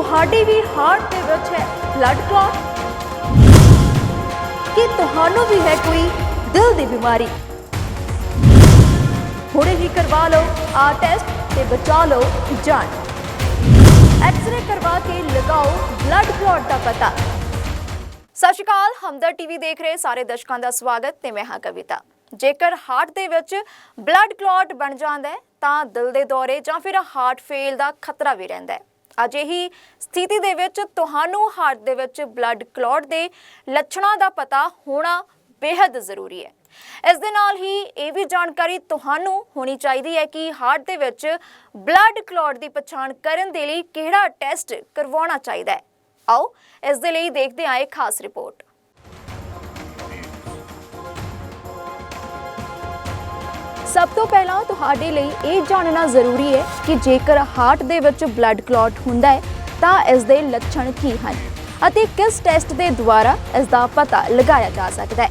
ਤੁਹਾਡੀ ਵੀ ਹਾਰਟ ਦੇ ਵਿੱਚ ਹੈ ਬਲੱਡ ਕਲੌਟ ਕਿ ਤੁਹਾਨੂੰ ਵੀ ਹੈ ਕੋਈ ਦਿਲ ਦੀ ਬਿਮਾਰੀ? ਹੁਣੇ ਹੀ ਕਰਵਾ ਲਓ ਆ ਟੈਸਟ ਤੇ ਬਚਾ ਲਓ ਜਾਨ। ਐਕਸ-ਰੇ ਕਰਵਾ ਕੇ ਲਗਾਓ ਬਲੱਡ ਕਲੌਟ ਦਾ ਪਤਾ। ਸਤਿ ਸ਼੍ਰੀ ਅਕਾਲ, ਹਮਦਰ ਟੀਵੀ ਦੇਖ ਰਹੇ ਸਾਰੇ ਦਰਸ਼ਕਾਂ ਦਾ ਸਵਾਗਤ ਤੇ ਮੈਂ ਹਾਂ ਕਵਿਤਾ। ਜੇਕਰ ਹਾਰਟ ਦੇ ਵਿੱਚ ਬਲੱਡ ਕਲੌਟ ਬਣ ਜਾਂਦਾ ਹੈ, ਤਾਂ ਦਿਲ ਦੇ ਦੌਰੇ ਜਾਂ ਫਿਰ ਹਾਰਟ ਫੇਲ ਦਾ ਖਤਰਾ ਵੀ ਰਹਿੰਦਾ ਹੈ। ਅਜਿਹੀ ਸਥਿਤੀ ਦੇ ਵਿੱਚ ਤੁਹਾਨੂੰ ਹਾਰਟ ਦੇ ਵਿੱਚ ਬਲੱਡ ਕਲੌਟ ਦੇ ਲੱਛਣਾਂ ਦਾ ਪਤਾ ਹੋਣਾ ਬੇहद ਜ਼ਰੂਰੀ ਹੈ। ਇਸ ਦੇ ਨਾਲ ਹੀ ਇਹ ਵੀ ਜਾਣਕਾਰੀ ਤੁਹਾਨੂੰ ਹੋਣੀ ਚਾਹੀਦੀ ਹੈ ਕਿ ਹਾਰਟ ਦੇ ਵਿੱਚ ਬਲੱਡ ਕਲੌਟ ਦੀ ਪਛਾਣ ਕਰਨ ਦੇ ਲਈ ਕਿਹੜਾ ਟੈਸਟ ਕਰਵਾਉਣਾ ਚਾਹੀਦਾ ਹੈ। ਆਓ ਇਸ ਦੇ ਲਈ ਦੇਖਦੇ ਹਾਂ ਇਹ ਖਾਸ ਰਿਪੋਰਟ ਸਭ ਤੋਂ ਪਹਿਲਾਂ ਤੁਹਾਡੇ ਲਈ ਇਹ ਜਾਣਨਾ ਜ਼ਰੂਰੀ ਹੈ ਕਿ ਜੇਕਰ ਹਾਰਟ ਦੇ ਵਿੱਚ ਬਲੱਡ ਕਲੌਟ ਹੁੰਦਾ ਹੈ, ਤਾਂ ਇਸ ਦੇ ਲੱਛਣ ਕੀ ਹਨ ਅਤੇ ਕਿਸ ਟੈਸਟ ਦੇ ਦੁਆਰਾ ਇਸ ਦਾ ਪਤਾ ਲਗਾਇਆ ਜਾ ਸਕਦਾ ਹੈ।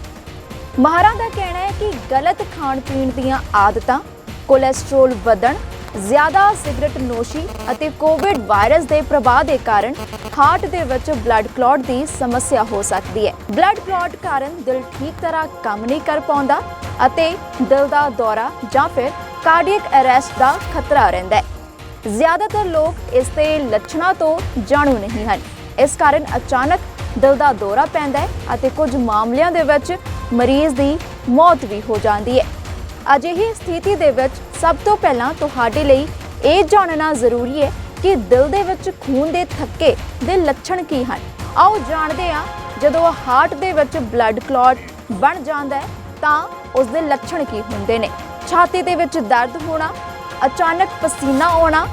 ਮਾਹਰਾਂ ਦਾ ਕਹਿਣਾ ਹੈ ਕਿ ਗਲਤ ਖਾਣ ਪੀਣ ਦੀਆਂ ਆਦਤਾਂ ਕੋਲੇਸਟ੍ਰੋਲ ਵਧਣ, ਜ਼ਿਆਦਾ ਸਿਗਰਟ ਨੋਸ਼ੀ ਅਤੇ ਕੋਵਿਡ ਵਾਇਰਸ ਦੇ ਪ੍ਰਭਾਵ ਦੇ ਕਾਰਨ ਹਾਰਟ ਦੇ ਵਿੱਚ ਬਲੱਡ ਕਲੌਟ ਦੀ ਸਮੱਸਿਆ ਹੋ ਸਕਦੀ ਹੈ। ਬਲੱਡ ਕਲੌਟ ਕਾਰਨ ਦਿਲ ਠੀਕ ਤਰ੍ਹਾਂ ਕੰਮ ਨਹੀਂ ਕਰ ਪਾਉਂਦਾ ਅਤੇ ਦਿਲ ਦਾ ਦੌਰਾ ਜਾਂ ਫਿਰ ਕਾਰਡੀਅਕ ਅਰੈਸਟ ਦਾ ਖਤਰਾ ਰਹਿੰਦਾ ਹੈ। ਜ਼ਿਆਦਾਤਰ ਲੋਕ ਇਸ ਦੇ ਲੱਛਣਾਂ ਤੋਂ ਜਾਣੂ ਨਹੀਂ ਹਨ। ਇਸ ਕਾਰਨ ਅਚਾਨਕ ਦਿਲ ਦਾ ਦੌਰਾ ਪੈਂਦਾ ਹੈ ਅਤੇ ਕੁਝ ਮਾਮਲਿਆਂ ਦੇ ਵਿੱਚ ਮਰੀਜ਼ ਦੀ ਮੌਤ ਵੀ ਹੋ ਜਾਂਦੀ ਹੈ। ਅਜਿਹੀ ਸਥਿਤੀ ਦੇ ਵਿੱਚ ਸਭ ਤੋਂ ਪਹਿਲਾਂ ਤੁਹਾਡੇ ਲਈ ਇਹ ਜਾਣਨਾ ਜ਼ਰੂਰੀ ਹੈ ਕਿ ਦਿਲ ਦੇ ਵਿੱਚ ਖੂਨ ਦੇ ਥੱਕੇ ਦੇ ਲੱਛਣ ਕੀ ਹਨ। ਆਓ ਜਾਣਦੇ ਹਾਂ, ਜਦੋਂ ਹਾਰਟ ਦੇ ਵਿੱਚ ਬਲੱਡ ਕਲੌਟ ਬਣ ਜਾਂਦਾ ਹੈ, ਤਾਂ ਉਸ ਦੇ ਲੱਛਣ ਕੀ ਹੁੰਦੇ ਨੇ? ਛਾਤੀ ਦੇ ਵਿੱਚ ਦਰਦ ਹੋਣਾ, ਅਚਾਨਕ ਪਸੀਨਾ ਆਉਣਾ,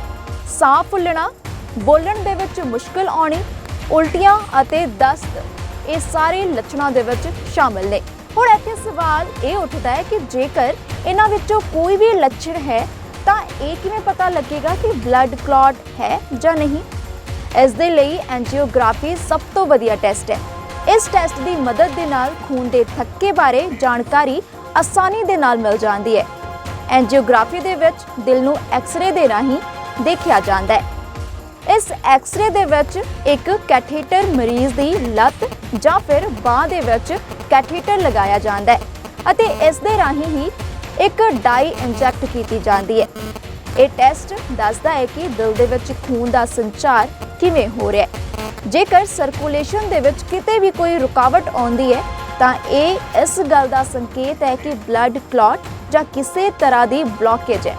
ਸਾਹ ਫੁੱਲਣਾ, ਬੋਲਣ ਦੇ ਵਿੱਚ ਮੁਸ਼ਕਲ ਆਉਣੀ, ਉਲਟੀਆਂ ਅਤੇ ਦਸਤ, ਇਹ ਸਾਰੇ ਲੱਛਣਾਂ ਦੇ ਵਿੱਚ ਸ਼ਾਮਲ ਨੇ। ਹੁਣ ਇੱਥੇ ਸਵਾਲ ਇਹ ਉੱਠਦਾ ਹੈ ਕਿ ਜੇਕਰ ਇਹਨਾਂ ਵਿੱਚੋਂ ਕੋਈ ਵੀ ਲੱਛਣ ਹੈ, ਤਾਂ ਇਹ ਕਿਵੇਂ ਪਤਾ ਲੱਗੇਗਾ ਕਿ ਬਲੱਡ ਕਲੌਟ ਹੈ ਜਾਂ ਨਹੀਂ? ਇਸ ਦੇ ਲਈ ਐਂਜੀਓਗ੍ਰਾਫੀ ਸਭ ਤੋਂ ਵਧੀਆ ਟੈਸਟ ਹੈ। ਇਸ ਟੈਸਟ ਦੀ ਮਦਦ ਦੇ ਨਾਲ ਖੂਨ ਦੇ ਥੱਕੇ ਬਾਰੇ ਜਾਣਕਾਰੀ ਆਸਾਨੀ ਦੇ ਨਾਲ ਮਿਲ ਜਾਂਦੀ ਹੈ। ਐਂਜੀਓਗ੍ਰਾਫੀ ਦੇ ਵਿੱਚ ਦਿਲ ਨੂੰ ਐਕਸ-ਰੇ ਦੇ ਰਾਹੀਂ ਦੇਖਿਆ ਜਾਂਦਾ ਹੈ। ਇਸ ਐਕਸ-ਰੇ ਦੇ ਵਿੱਚ ਇੱਕ ਕੈਥੀਟਰ ਮਰੀਜ਼ ਦੀ ਲੱਤ ਜਾਂ ਫਿਰ ਬਾਹ ਦੇ ਵਿੱਚ ਕੈਥੇਟਰ ਲਗਾਇਆ ਜਾਂਦਾ ਹੈ ਅਤੇ ਇਸ ਦੇ ਰਾਹੀਂ ਹੀ ਇੱਕ ਡਾਈ ਇੰਜੈਕਟ ਕੀਤੀ ਜਾਂਦੀ ਹੈ। ਇਹ ਟੈਸਟ ਦੱਸਦਾ ਹੈ ਕਿ ਦਿਲ ਦੇ ਵਿੱਚ ਖੂਨ ਦਾ ਸੰਚਾਰ ਕਿਵੇਂ ਹੋ ਰਿਹਾ ਹੈ। ਜੇਕਰ ਸਰਕੂਲੇਸ਼ਨ ਦੇ ਵਿੱਚ ਕਿਤੇ ਵੀ ਕੋਈ ਰੁਕਾਵਟ ਆਉਂਦੀ ਹੈ ਤਾਂ ਇਹ ਇਸ ਗੱਲ ਦਾ ਸੰਕੇਤ ਹੈ ਕਿ ਬਲੱਡ ਕਲੌਟ ਜਾਂ ਕਿਸੇ ਤਰ੍ਹਾਂ ਦੀ ਬਲੌਕੇਜ ਹੈ।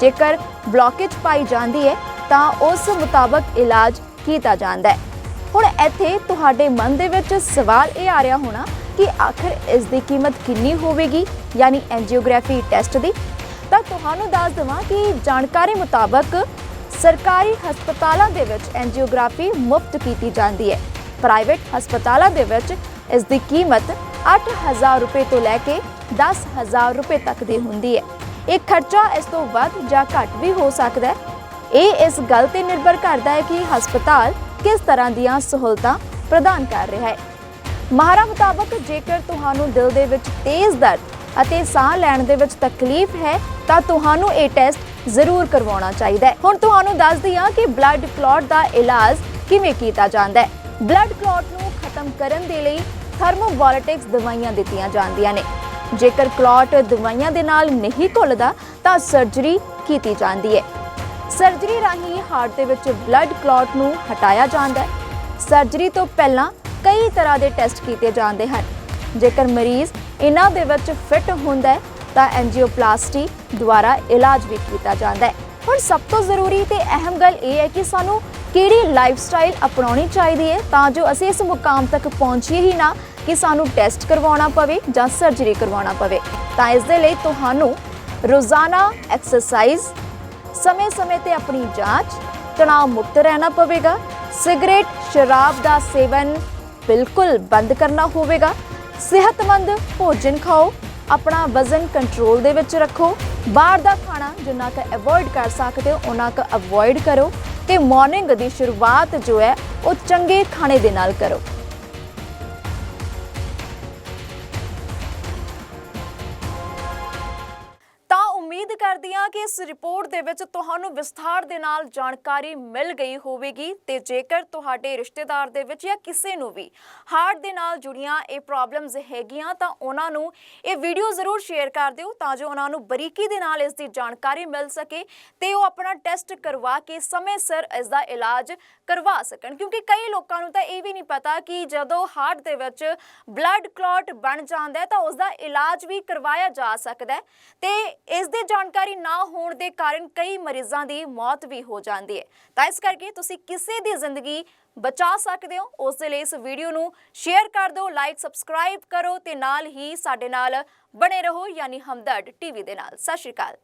ਜੇਕਰ ਬਲੌਕੇਜ ਪਾਈ ਜਾਂਦੀ ਹੈ, ਤਾਂ ਉਸ ਮੁਤਾਬਕ ਇਲਾਜ ਕੀਤਾ ਜਾਂਦਾ ਹੈ। ਹੁਣ ਇੱਥੇ ਤੁਹਾਡੇ ਮਨ ਦੇ ਵਿੱਚ ਸਵਾਲ ਇਹ ਆ ਰਿਹਾ ਹੋਣਾ ਕਿ ਆਖਰ ਇਸ ਦੀ ਕੀਮਤ ਕਿੰਨੀ ਹੋਵੇਗੀ, ਯਾਨੀ ਐਂਜੀਓਗ੍ਰਾਫੀ ਟੈਸਟ ਦੀ? ਤਾਂ ਤੁਹਾਨੂੰ ਦੱਸ ਦਵਾਂ ਕਿ ਜਾਣਕਾਰੀ ਮੁਤਾਬਕ ਸਰਕਾਰੀ ਹਸਪਤਾਲਾਂ ਦੇ ਵਿੱਚ ਐਂਜੀਓਗ੍ਰਾਫੀ ਮੁਫਤ ਕੀਤੀ ਜਾਂਦੀ ਹੈ। ਪ੍ਰਾਈਵੇਟ ਹਸਪਤਾਲਾਂ ਦੇ ਵਿੱਚ ਇਸ ਦੀ ਕੀਮਤ 8000 ਰੁਪਏ ਤੋਂ ਲੈ ਕੇ 10000 ਰੁਪਏ ਤੱਕ ਦੀ ਹੁੰਦੀ ਹੈ। ਇਹ ਖਰਚਾ ਇਸ ਤੋਂ ਵੱਧ ਜਾਂ ਘੱਟ ਵੀ ਹੋ ਸਕਦਾ ਹੈ। ਇਹ ਇਸ ਗੱਲ ਤੇ ਨਿਰਭਰ ਕਰਦਾ ਹੈ ਕਿ ਹਸਪਤਾਲ ਕਿਸ ਤਰ੍ਹਾਂ ਦੀਆਂ ਸਹੂਲਤਾਂ ਪ੍ਰਦਾਨ ਕਰ ਰਿਹਾ ਹੈ। ਮਾਹਰਾਂ ਮੁਤਾਬਕ ਜੇਕਰ ਤੁਹਾਨੂੰ ਦਿਲ ਦੇ ਵਿੱਚ ਤੇਜ਼ ਦਰਦ ਅਤੇ ਸਾਹ ਲੈਣ ਦੇ ਵਿੱਚ ਤਕਲੀਫ ਹੈ, ਤਾਂ ਤੁਹਾਨੂੰ ਇਹ ਟੈਸਟ ਜ਼ਰੂਰ ਕਰਵਾਉਣਾ ਚਾਹੀਦਾ ਹੈ। ਹੁਣ ਤੁਹਾਨੂੰ ਦੱਸਦੀ ਹਾਂ ਕਿ ਬਲੱਡ ਕਲੌਟ ਦਾ ਇਲਾਜ ਕਿਵੇਂ ਕੀਤਾ ਜਾਂਦਾ ਹੈ। ਬਲੱਡ ਕਲੌਟ ਨੂੰ ਖਤਮ ਕਰਨ ਦੇ ਲਈ ਥਰਮੋਬੋਲਿਟਿਕਸ ਦਵਾਈਆਂ ਦਿੱਤੀਆਂ ਜਾਂਦੀਆਂ ਨੇ। ਜੇਕਰ ਕਲੌਟ ਦਵਾਈਆਂ ਦੇ ਨਾਲ ਨਹੀਂ ਘੁਲਦਾ, ਤਾਂ ਸਰਜਰੀ ਕੀਤੀ ਜਾਂਦੀ ਹੈ। ਸਰਜਰੀ ਰਾਹੀਂ ਹਾਰਟ ਦੇ ਵਿੱਚ ਬਲੱਡ ਕਲੌਟ ਨੂੰ ਹਟਾਇਆ ਜਾਂਦਾ ਹੈ। ਸਰਜਰੀ ਤੋਂ ਪਹਿਲਾਂ ਕਈ ਤਰ੍ਹਾਂ ਦੇ ਟੈਸਟ ਕੀਤੇ ਜਾਂਦੇ ਹਨ। ਜੇਕਰ ਮਰੀਜ਼ ਇਹਨਾਂ ਦੇ ਵਿੱਚ ਫਿੱਟ ਹੁੰਦਾ ਹੈ, ਤਾਂ ਐਂਜੀਓਪਲਾਸਟੀ ਦੁਆਰਾ ਇਲਾਜ ਵੀ ਕੀਤਾ ਜਾਂਦਾ ਹੈ। ਹੁਣ ਸਭ ਤੋਂ ਜ਼ਰੂਰੀ ਤੇ ਅਹਿਮ ਗੱਲ ਇਹ ਹੈ ਕਿ ਸਾਨੂੰ ਕਿਹੜੀ ਲਾਈਫਸਟਾਈਲ ਅਪਣਾਉਣੀ ਚਾਹੀਦੀ ਹੈ ਤਾਂ ਜੋ ਅਸੀਂ ਇਸ ਮੁਕਾਮ ਤੱਕ ਪਹੁੰਚੀਏ ਹੀ ਨਾ ਕਿ ਸਾਨੂੰ ਟੈਸਟ ਕਰਵਾਉਣਾ ਪਵੇ ਜਾਂ ਸਰਜਰੀ ਕਰਵਾਉਣਾ ਪਵੇ। ਤਾਂ ਇਸ ਦੇ ਲਈ ਤੁਹਾਨੂੰ ਰੋਜ਼ਾਨਾ ਐਕਸਰਸਾਈਜ਼ ਸਮੇਂ-ਸਮੇਂ ਤੇ ਆਪਣੀ ਜਾਂਚ, ਤਣਾਅ ਮੁਕਤ ਰਹਿਣਾ ਪਵੇਗਾ ਸਿਗਰਟ ਸ਼ਰਾਬ ਦਾ ਸੇਵਨ ਬਿਲਕੁਲ ਬੰਦ ਕਰਨਾ ਹੋਵੇਗਾ, ਸਿਹਤਮੰਦ ਭੋਜਨ ਖਾਓ, ਆਪਣਾ ਵਜ਼ਨ ਕੰਟਰੋਲ ਦੇ ਵਿੱਚ ਰੱਖੋ, ਬਾਹਰ ਦਾ ਖਾਣਾ ਜਿੰਨਾ ਕੁ ਅਵੋਇਡ ਕਰ ਸਕਦੇ ਹੋ ਉਹਨਾਂ ਕੁ ਅਵੋਇਡ ਕਰੋ ਤੇ ਮਾਰਨਿੰਗ ਦੀ ਸ਼ੁਰੂਆਤ ਜੋ ਹੈ ਉਹ ਚੰਗੇ ਖਾਣੇ ਦੇ ਨਾਲ ਕਰੋ। ਕਿ ਇਸ ਰਿਪੋਰਟ ਦੇ ਵਿੱਚ ਤੁਹਾਨੂੰ ਵਿਸਥਾਰ ਦੇ ਨਾਲ ਜਾਣਕਾਰੀ ਮਿਲ ਗਈ ਹੋਵੇਗੀ ਤੇ ਜੇਕਰ ਤੁਹਾਡੇ ਰਿਸ਼ਤੇਦਾਰ ਦੇ ਵਿੱਚ ਜਾਂ ਕਿਸੇ ਨੂੰ ਵੀ ਹਾਰਟ ਦੇ ਨਾਲ ਜੁੜੀਆਂ ਇਹ ਪ੍ਰੋਬਲਮਸ ਹੈਗੀਆਂ ਤਾਂ ਉਹਨਾਂ ਨੂੰ ਇਹ ਵੀਡੀਓ ਜ਼ਰੂਰ ਸ਼ੇਅਰ ਕਰ ਦਿਓ ਤਾਂ ਜੋ ਉਹਨਾਂ ਨੂੰ ਬਰੀਕੀ ਦੇ ਨਾਲ ਇਸ ਦੀ ਜਾਣਕਾਰੀ ਮਿਲ ਸਕੇ ਤੇ ਉਹ ਆਪਣਾ ਟੈਸਟ ਕਰਵਾ ਕੇ ਸਮੇਂ ਸਿਰ ਇਸ ਦਾ ਇਲਾਜ ਕਰਵਾ ਸਕਣ। ਕਿਉਂਕਿ ਕਈ ਲੋਕਾਂ ਨੂੰ ਤਾਂ ਇਹ ਵੀ ਨਹੀਂ ਪਤਾ ਕਿ ਜਦੋਂ ਹਾਰਟ ਦੇ ਵਿੱਚ ਬਲੱਡ ਕਲੌਟ ਬਣ ਜਾਂਦਾ ਹੈ ਤਾਂ ਉਸ ਦਾ ਇਲਾਜ ਵੀ ਕਰਵਾਇਆ ਜਾ ਸਕਦਾ ਹੈ ਤੇ ਇਸ ਦੀ ਜਾਣਕਾਰੀ ਨਾ ਹੋਣ ਦੇ ਕਾਰਨ ਕਈ ਮਰੀਜ਼ਾਂ ਦੀ ਮੌਤ ਵੀ ਹੋ ਜਾਂਦੀ ਹੈ। ਤਾਂ ਇਸ ਕਰਕੇ ਤੁਸੀਂ ਕਿਸੇ ਦੀ ਜ਼ਿੰਦਗੀ ਬਚਾ ਸਕਦੇ ਹੋ। ਉਸ ਦੇ ਲਈ ਇਸ ਵੀਡੀਓ ਨੂੰ ਸ਼ੇਅਰ ਕਰ ਦਿਓ ਲਾਈਕ ਸਬਸਕ੍ਰਾਈਬ ਕਰੋ ਤੇ ਨਾਲ ਹੀ ਸਾਡੇ ਨਾਲ ਬਣੇ ਰਹੋ ਯਾਨੀ ਹਮਦਰਦ ਟੀਵੀ ਦੇ ਨਾਲ। ਸਤਿ ਸ਼੍ਰੀ ਅਕਾਲ।